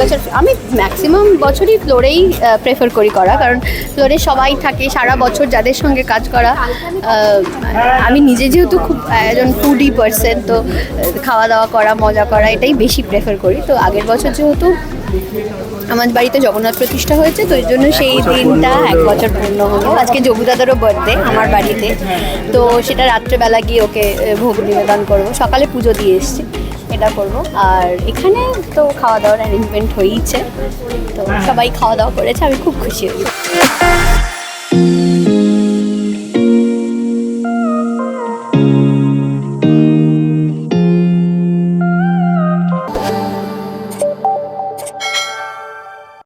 বছর আমি ম্যাক্সিমাম বছরই ফ্লোরেই প্রেফার করি করা কারণ ফ্লোরে সবাই থাকে সারা বছর যাদের সঙ্গে কাজ করা আমি নিজে যেহেতু খুব একজন ফুডি পার্সন তো খাওয়া দাওয়া করা মজা করা এটাই বেশি প্রেফার করি। তো আগের বছর যেহেতু আমার বাড়িতে জগন্নাথ প্রতিষ্ঠা হয়েছে তো এই জন্য সেই দিনটা এক বছর পূর্ণ হলো। আজকে যোগুদাদারও বার্থডে আমার বাড়িতে। তো সেটা রাত্রেবেলা গিয়ে ওকে ভোগ নিবেদন করব। সকালে পুজো দিয়ে এসেছি। এটা করব। আর এখানে তো খাওয়া দাওয়ার অ্যারেঞ্জমেন্ট হয়েইছে। তো সবাই খাওয়া দাওয়া করেছে, আমি খুব খুশি হয়েছি।